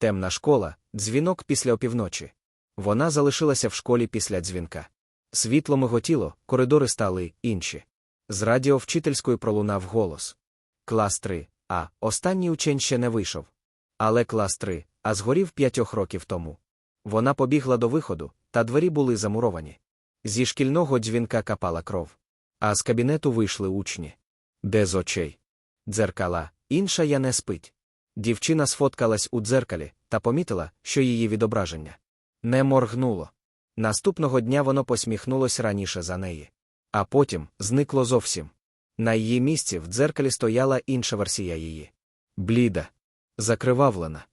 Темна школа, дзвінок після опівночі. Вона залишилася в школі після дзвінка. Світло миготіло, коридори стали інші. З радіо вчительської пролунав голос. Клас 3, а останній учень ще не вийшов. Але клас 3, а згорів п'ятьох років тому. Вона побігла до виходу, та двері були замуровані. Зі шкільного дзвінка капала кров. А з кабінету вийшли учні. Де з очей? Дзеркала, інша я не спить. Дівчина сфоткалась у дзеркалі та помітила, що її відображення не моргнуло. Наступного дня воно посміхнулось раніше за неї. А потім зникло зовсім. На її місці в дзеркалі стояла інша версія її. Бліда. Закривавлена.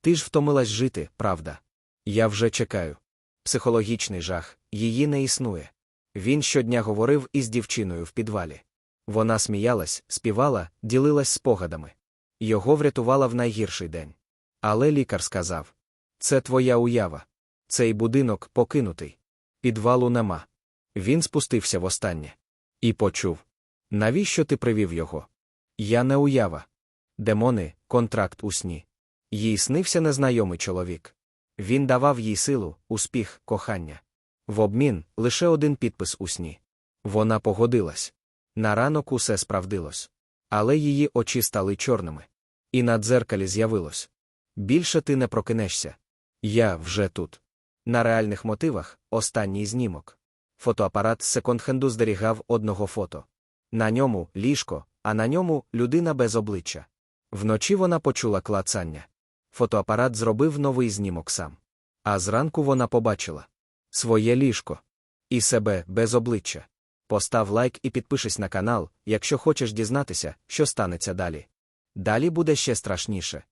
Ти ж втомилась жити, правда? Я вже чекаю. Психологічний жах, її не існує. Він щодня говорив із дівчиною в підвалі. Вона сміялась, співала, ділилась спогадами. Його врятувала в найгірший день. Але лікар сказав: Це твоя уява. Цей будинок покинутий. Підвалу нема. Він спустився востаннє. І почув: Навіщо ти привів його? Я не уява. Демони, контракт у сні. Їй снився незнайомий чоловік. Він давав їй силу, успіх, кохання. В обмін лише один підпис у сні. Вона погодилась. На ранок усе справдилось. Але її очі стали чорними. І на дзеркалі з'явилось. Більше ти не прокинешся. Я вже тут. На реальних мотивах останній знімок. Фотоапарат з секонд-хенду здерігав одного фото. На ньому ліжко, а на ньому людина без обличчя. Вночі вона почула клацання. Фотоапарат зробив новий знімок сам. А зранку вона побачила своє ліжко і себе без обличчя. Постав лайк і підпишись на канал, якщо хочеш дізнатися, що станеться далі. Далі буде ще страшніше.